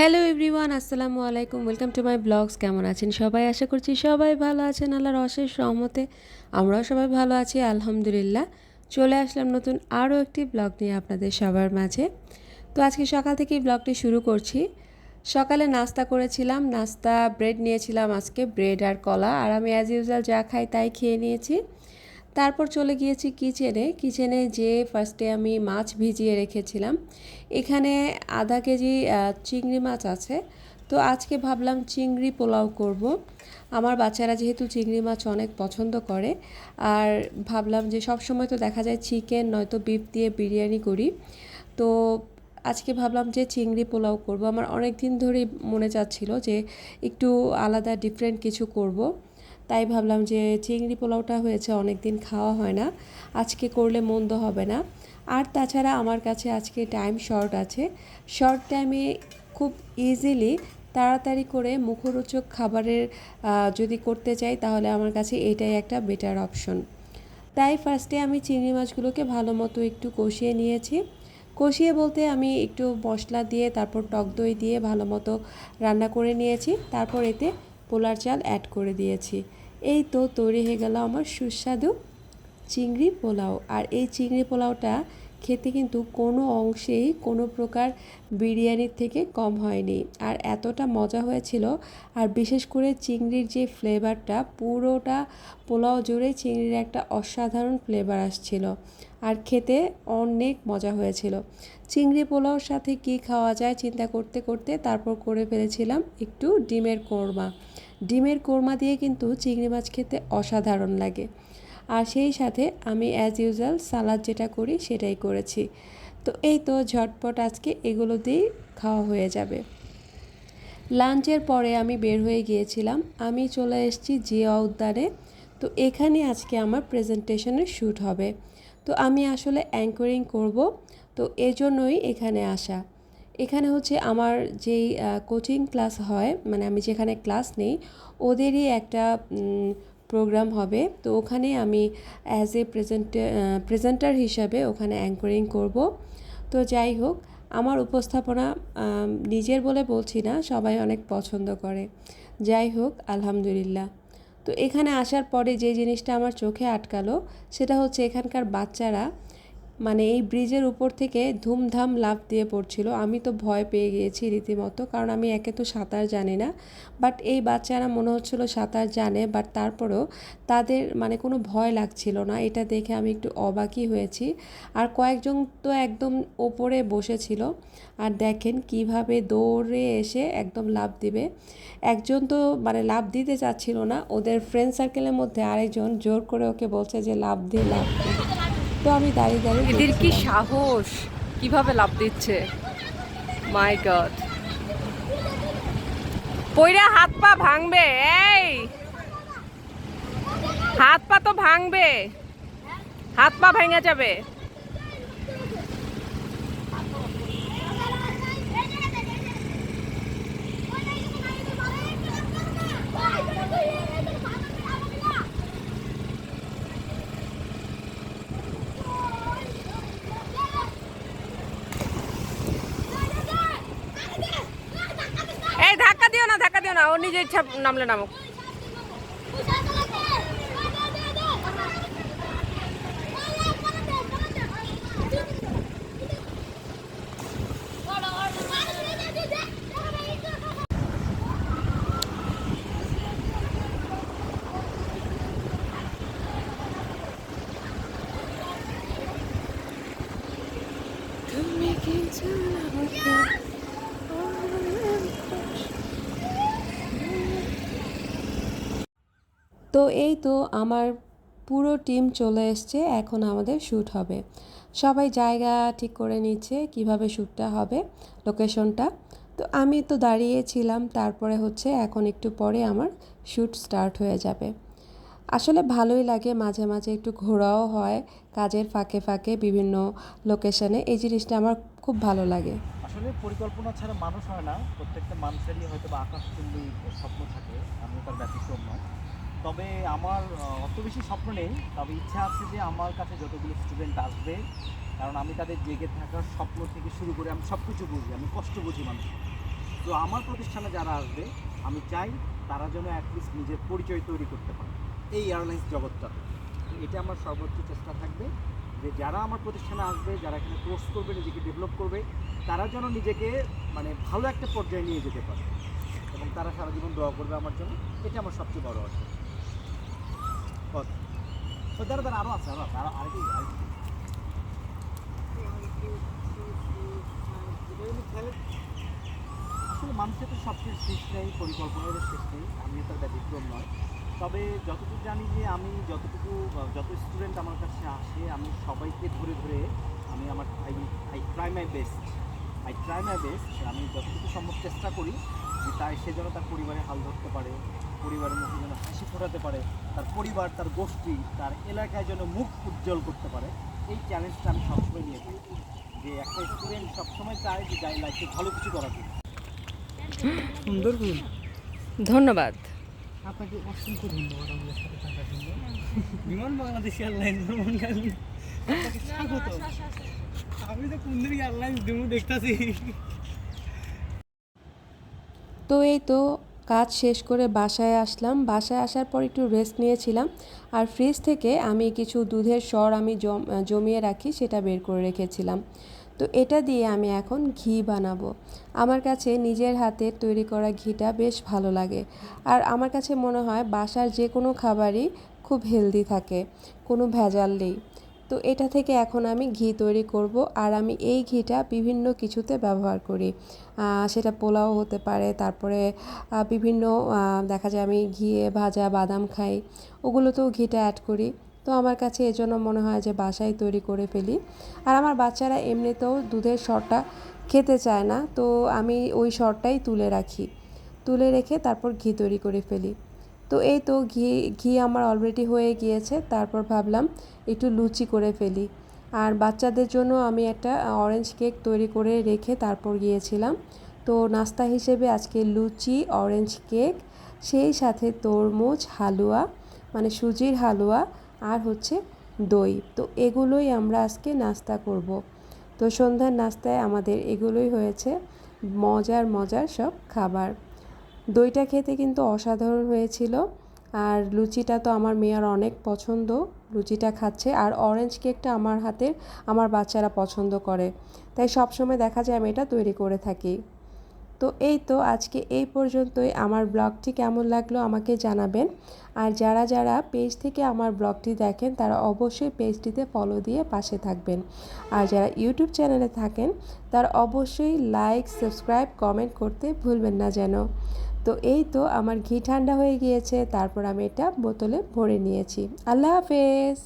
Hello everyone আসসালামু আলাইকুম welcome to my blogs কেমন আছেন সবাই? আশা করছি সবাই ভালো আছেন। আল্লাহর অশেষ রহমতে আমরাও সবাই ভালো আছি, আলহামদুলিল্লাহ। চলে আসলাম নতুন আরও একটি ব্লগ নিয়ে আপনাদের সবার মাঝে। তো আজকে সকাল থেকেই ব্লগটি শুরু করছি। সকালে নাস্তা করেছিলাম, নাস্তা ব্রেড নিয়েছিলাম আজকে ব্রেড আর কলা। আর আমি অ্যাজ ইউজুয়াল যা খাই তাই খেয়ে নিয়েছি। তারপর চলে গিয়েছি কিচেনে। কিচেনে যে ফার্স্টে আমি মাছ ভিজিয়ে রেখেছিলাম। এখানে আধা কেজি চিংড়ি মাছ আছে। তো আজকে ভাবলাম চিংড়ি পোলাও করব। আমার বাচ্চারা যেহেতু চিংড়ি মাছ অনেক পছন্দ করে, আর ভাবলাম যে সব সময় তো দেখা যায় চিকেন নয়তো বিফ দিয়ে বিরিয়ানি করি। তো আজকে ভাবলাম যে চিংড়ি পোলাও করব। আমার অনেক দিন ধরেই মনে চাচ্ছিল যে একটু আলাদা ডিফারেন্ট কিছু করব। তাই ভাবলাম যে চিংড়ি পোলাওটা হয়েছে অনেক দিন খাওয়া হয় না, আজকে করলে মন্দ হবে না। আর তাছাড়া আমার কাছে আজকে টাইম শর্ট আছে। শর্ট টাইমে খুব ইজিলি তাড়াতাড়ি করে মুখরোচক খাবারের যদি করতে চাই তাহলে আমার কাছে এটাই একটা বেটার অপশন তাই ফার্স্টে আমি চিংড়ি মাছগুলোকে ভালো মতো একটু কষিয়ে নিয়েছি। কষিয়ে বলতে আমি একটু মশলা দিয়ে, তারপর টক দই দিয়ে ভালো মতো রান্না করে নিয়েছি। তারপর এতে পোলার চাল অ্যাড করে দিয়েছি। এই তো তৈরি হয়ে গেল আমার সুস্বাদু চিংড়ি পোলাও। আর এই চিংড়ি পোলাওটা খেতে কিন্তু কোনো অংশেই কোনো প্রকার বিরিয়ানির থেকে কম হয়নি। আর এতটা মজা হয়েছিল। আর বিশেষ করে চিংড়ির যে ফ্লেভারটা, পুরোটা পোলাও জুড়ে চিংড়ির একটা অসাধারণ ফ্লেভার আসছিল। আর খেতে অনেক মজা হয়েছিল। চিংড়ি পোলাওর সাথে কি খাওয়া যায় চিন্তা করতে করতে তারপর করে ফেলেছিলাম একটু ডিমের কোরমা। ডিমের কোরমা দিয়ে কিন্তু চিংড়ি মাছ খেতে অসাধারণ লাগে। আর সেই সাথে আমি অ্যাজ ইউজুয়াল সালাদ যেটা করি সেটাই করেছি। তো এই তো ঝটপট আজকে এগুলো দিয়েই খাওয়া হয়ে যাবে। লাঞ্চের পরে আমি বের হয়ে গিয়েছিলাম। আমি চলে এসেছি জিয়া উদ্যানে। তো এখানে আজকে আমার প্রেজেন্টেশনের শ্যুট হবে। তো আমি আসলে অ্যাঙ্করিং করব। তো এজন্যই এখানে আসা। এখানে হচ্ছে আমার যেই কোচিং ক্লাস হয় মানে আমি যেখানে ক্লাস নেই, ওদেরই একটা প্রোগ্রাম হবে। তো ওখানে আমি অ্যাজ এ প্রেজেন্টে প্রেজেন্টার হিসাবে ওখানে অ্যাঙ্করিং করব। তো যাই হোক, আমার উপস্থাপনা নিজের বলে বলছি না, সবাই অনেক পছন্দ করে। যাই হোক, আলহামদুলিল্লাহ। তো এখানে আসার পরে যে জিনিসটা আমার চোখে আটকালো, সেটা হচ্ছে এখানকার বাচ্চারা মানে এই ব্রিজের উপর থেকে ধুমধাম লাফ দিয়ে পড়ছিল। আমি তো ভয় পেয়ে গিয়েছি রীতিমতো, কারণ আমি একে তো সাঁতার জানি না। বাট এই বাচ্চারা মনে হচ্ছিল সাঁতার জানে বাট তারপরেও তাদের মানে কোনো ভয় লাগছিল না। এটা দেখে আমি একটু অবাকই হয়েছি। আর কয়েকজন তো একদম ওপরে বসেছিল। আর দেখেন কীভাবে দৌড়ে এসে একদম লাফ দিবে। একজন তো মানে লাফ দিতে চাচ্ছিল না, ওদের ফ্রেন্ড সার্কেলের মধ্যে আরেকজন জোর করে ওকে বলছে যে, লাফ দিয়ে লাভ দিয়ে তো আমি দাঁড়িয়ে দাঁড়িয়ে এদের কি সাহস? কীভাবে লাভ দিচ্ছে? মাই গড পইরা হাত পা ভাঙবে, এই! হাত পা তো ভাঙবে। হাত পা ভেঙে যাবে এই ধাক্কা দিও না ধাক্কা দিও না ও নিজে ইচ্ছা নামলে নামুক। তুমি কিছু তো এই তো আমার পুরো টিম চলে এসছে, এখন আমাদের শ্যুট হবে। সবাই জায়গা ঠিক করে নিচ্ছে কীভাবে শ্যুটটা হবে লোকেশনটা তো আমি তো দাঁড়িয়েছিলাম তারপরে হচ্ছে এখন একটু পরে আমার শ্যুট স্টার্ট হয়ে যাবে। আসলে ভালোই লাগে মাঝে মাঝে একটু ঘোরাও হয়, কাজের ফাঁকে ফাঁকে বিভিন্ন লোকেশনে এই জিনিসটা আমার খুব ভালো লাগে। আসলে পরিকল্পনা ছাড়া মানুষ হয় না, প্রত্যেকটা মানুষেরই হয়তো বা আকাশচুম্বী স্বপ্ন থাকে, আমিও তার ব্যতিক্রম নয়। তবে আমার অত বেশি স্বপ্ন নেই। তবে ইচ্ছা আছে যে আমার কাছে যতগুলো স্টুডেন্ট আসবে, কারণ আমি তাদের জেগে থাকার স্বপ্ন থেকে শুরু করে আমি সব কিছু বুঝি, আমি কষ্ট বুঝি মানুষ তো আমার প্রতিষ্ঠানে যারা আসবে, আমি চাই তারা যেন অ্যাটলিস্ট নিজের পরিচয় তৈরি করতে পারে এই এয়ারলাইন্স জগৎটাতে তো এটা আমার সর্বোচ্চ চেষ্টা থাকবে যে যারা আমার প্রতিষ্ঠানে আসবে, যারা এখানে কোর্স করবে, নিজেকে ডেভেলপ করবে, তারা যেন নিজেকে মানে ভালো একটা পর্যায়ে নিয়ে যেতে পারে এবং তারা সারা জীবন দোয়া করবে আমার জন্য। এটা আমার সবচেয়ে বড় অর্জন দাঁড়া দাঁড়া আরও আছে আরও আছে আরও আরেকটি আসলে মানুষের তো সবচেয়ে শেষ নেই পরিকল্পনারও শেষ নেই আমি তার ব্যতিক্রম নয়। তবে যতটুকু জানি যে আমি যতটুকু, যত স্টুডেন্ট আমার কাছে আসে, আমি সবাইকে ধরে ধরে আমি আমার I I try my best I try my best আমি যতটুকু সম্ভব চেষ্টা করি যে তাই সে যেন তার পরিবারে হাল ধরতে পারে। পরিবারের মধ্যে যেন হাসি ফোটাতে পারে তার পরিবার তার গোষ্ঠী তার এলাকায় যেন মুখ উজ্জ্বল করতে পারে এই চ্যালেঞ্জটা আমি সবসময় নিয়ে থাকি। যে একটা স্টুডেন্ট সবসময় চায় যে যাই লাইফে ভালো কিছু করার জন্য। সুন্দর ধন্যবাদ। আপনাকে অসংখ্য ধন্যবাদ আমাদের সাথে থাকার জন্য। বিমান বাংলাদেশ এয়ারলাইন ভ্রমণ আপনাকে স্বাগত। আমি তো কোন দিন এয়ারলাইন্স দেবো দেখতেছি। তো এই তো কাজ শেষ করে বাসায় আসলাম। বাসায় আসার পর একটু রেস্ট নিয়েছিলাম। আর ফ্রিজ থেকে আমি কিছু দুধের সর আমি জম- জমিয়ে রাখি, সেটা বের করে রেখেছিলাম। তো এটা দিয়ে আমি এখন ঘি বানাবো। আমার কাছে নিজের হাতের তৈরি করা ঘিটা বেশ ভালো লাগে। আর আমার কাছে মনে হয় বাসার যে কোনো খাবারই খুব হেলদি থাকে। কোনো ভেজাল নেই। তো এটা থেকে এখন আমি ঘি তৈরি করব আর আমি এই ঘিটা বিভিন্ন কিছুতে ব্যবহার করি। সেটা পোলাও হতে পারে, তারপরে বিভিন্ন দেখা যায় আমি ঘিয়ে ভাজা বাদাম খাই, ওগুলোতেও ঘিটা অ্যাড করি। তো আমার কাছে এজন্য মনে হয় যে বাসায় তৈরি করে ফেলি। আর আমার বাচ্চারা এমনিতেও দুধের সরটা খেতে চায় না, তো আমি ওই সরটাই তুলে রাখি। তুলে রেখে তারপর ঘি তৈরি করে ফেলি। তো এই তো ঘি ঘি আমার অলরেডি হয়ে গিয়েছে, তারপর ভাবলাম একটু লুচি করে ফেলি। আর বাচ্চাদের জন্য আমি একটা অরেঞ্জ কেক তৈরি করে রেখে তারপর গিয়েছিলাম। তো নাস্তা হিসেবে আজকে লুচি অরেঞ্জ কেক সেই সাথে তরমুজ, হালুয়া মানে সুজির হালুয়া আর হচ্ছে দই। তো এগুলোই আমরা আজকে নাস্তা করব। তো সন্ধ্যার নাস্তায় আমাদের এগুলোই হয়েছে, মজার মজার সব খাবার। দইটা খেতে কিন্তু অসাধারণ হয়েছিল। আর লুচিটা তো আমার মেয়ার অনেক পছন্দ, লুচিটা খাচ্ছে। আর অরেঞ্জ কেকটা আমার হাতের আমার বাচ্চারা পছন্দ করে। তাই সবসময় দেখা যায় আমি এটা তৈরি করে থাকি। তো এই তো আজকে এই পর্যন্তই। আমার ব্লগটি কেমন লাগল আমাকে জানাবেন। আর যারা যারা পেজ থেকে আমার ব্লগটি দেখেন, তারা অবশ্যই পেজটিতে ফলো দিয়ে পাশে থাকবেন। আর যারা ইউটিউব চ্যানেলে থাকেন, তারা অবশ্যই লাইক সাবস্ক্রাইব কমেন্ট করতে ভুলবেন না যেন। তো এই তো আমার ঘি ঠান্ডা হয়ে গিয়েছে, তারপর আমি এটা বোতলে ভরে নিয়েছি। আল্লাহ হাফেজ!